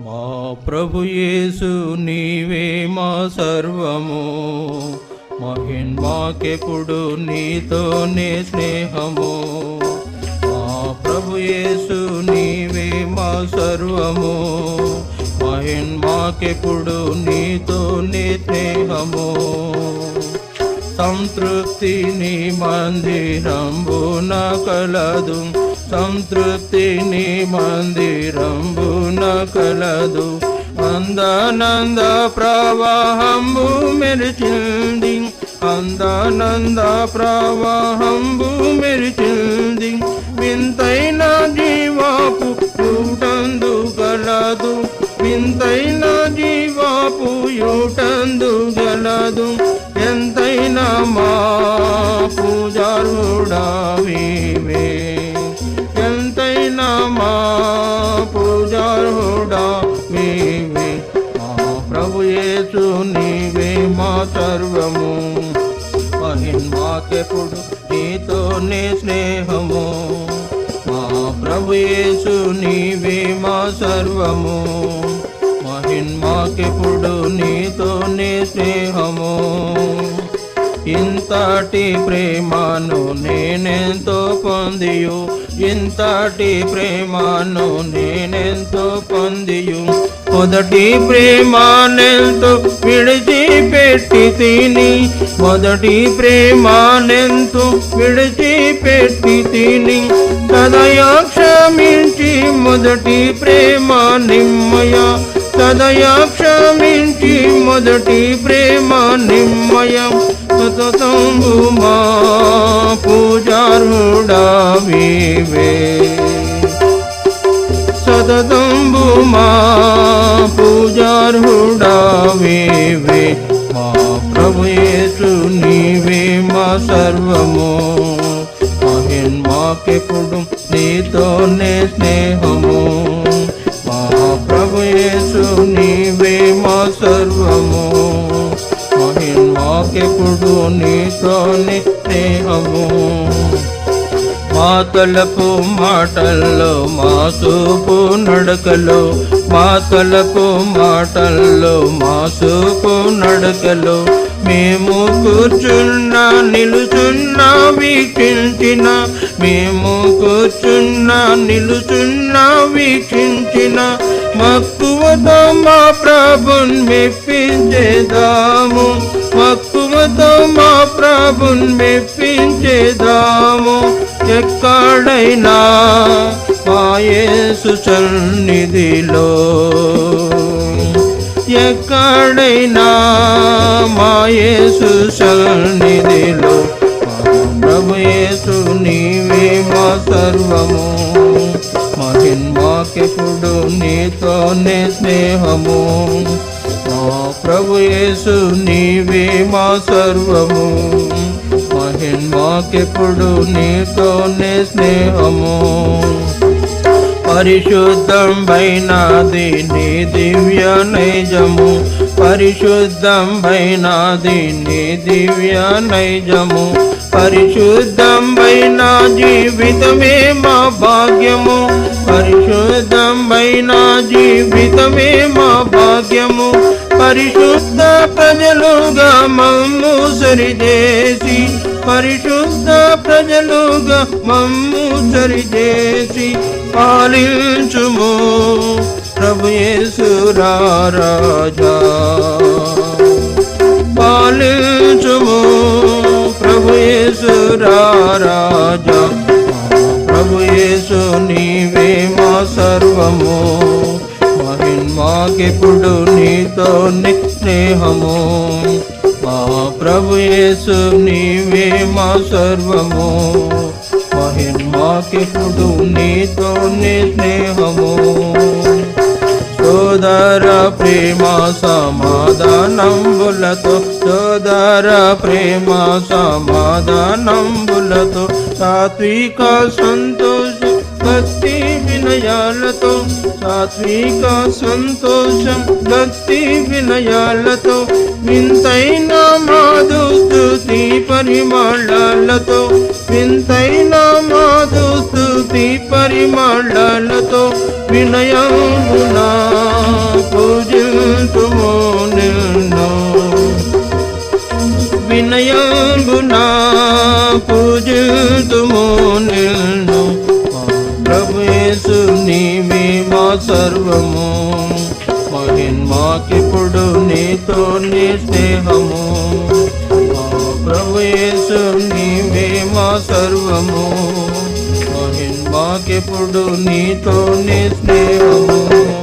మా ప్రభు యేసు నీవే మా సర్వము. మహిన్మాకెప్పుడు నీతోనే స్నేహము. మా ప్రభు యేసు నీవే మా సర్వము. మహిన్మాకెప్పుడు నీతోనే స్నేహము. సంతృప్తిని మందిరంబున కలదు సంతృప్తిని మందిరంబున కలదు అందానంద ప్రవాహంబు మెరిచింది. అందానంద ప్రవాహంబు మెరిచింది. వింతైన జీవాపు యూటందు గలదు. వింతైన జీవాపు యూటందు గలదు. ఎంత ఎంతైనా మా పూజారుడావివే ఎంతైనా మా పూజారుడావివే మా ప్రభు యేసు నీవే మా సర్వము. మహిన్మాకెప్పుడు నీతోనే స్నేహము. మా ప్రభు యేసు నీవే మా సర్వము. మహిన్మాకెప్పుడు నీతోనే స్నేహము. ఇంతటి ప్రేమను నేనెంతో పొందియు. ఇంతటి ప్రేమను నేనెంతో పొందియు. మొదటి ప్రేమానెంతో విడిచిపెట్టి తిని. మొదటి ప్రేమానెంతో విడిచిపెట్టి తిని. సదయా క్షమించి మొదటి ప్రేమ నిమ్మయ. సదయా క్షమించి మొదటి ప్రేమ నిమ్మయం. సతతంబు పూజారుడా వివే. సతతంబు పూజారుడా వివే. మా ప్రభు నీవే మా సర్వము. మహిన్మాకెప్పుడు నీతోనే స్నేహము. ఎప్పుడు నీతోనే స్నేహము. మా తలపు మాటల్లో మా చూపు నడకలో మా తలపు మాటల్లో మా చూపు నడకలో. మేము కూర్చున్న నిలుచున్న వీక్షించిన మేము కూర్చున్న నిలుచున్న వీక్షించిన మక్కువతో మా ప్రభున్ మెప్పించేదాము. మక్కువతో మా ప్రభున్ మెప్పించేదాము. ఎక్కడైనా మాయేసు సన్నిధిలో. ఎక్కడైనా మాయేసు సన్నిధిలో. ప్రభుయేసు నీవే మా సర్వము. మహిన్మాకెప్పుడు నీతోనే స్నేహము. మా ప్రభుయేసు నీ నీవే మా సర్వము. మహిన్మాకెప్పుడు నీతోనే స్నేహము. పరిశుద్ధం బైనాది నీ దివ్య నైజము. పరిశుద్ధం బైనాది నీ దివ్య నైజము. పరిశుద్ధం బైన జీవితమే మా భాగ్యము. పరిశుద్ధం బైన జీవితమే మా భాగ్యము. పరిశుద్ధ ప్రజలుగా మమ్ము సరిచేసి పరిశుద్ధ ప్రజలుగా మమ్ము సరిచేసి పాలించుము. ప్రభుయేశురారాజా పాలించుము. ప్రభు ప్రభుయేశు నీవే మా సర్వము. మాకెప్పుడు నీతోనే స్నేహము. మా ప్రభు యేసు నీవే మా సర్వము. మహిన్మాకెప్పుడు నీతోనే స్నేహము. సోదర ప్రేమ సమాధానంబులతో సోదర ప్రేమ సమాధానంబులతో సాత్విక సంతోష భక్తి వినయాలతో సాత్విక సంతోషం భక్తి వినయాలతో వింతైన మాధు స్తుతి పరిమాళాలతో వింతైన మాధు స్తుతి పరిమాళాలతో వినయమునా పూజింతుమో. నీవే మా సర్వము. మహిన్మాకిప్పుడు నీతో నీ స్నేహము. మా ప్రభు నీవే మా సర్వము. మహిన్మాకిప్పుడు నీతో నీ స్నేహము.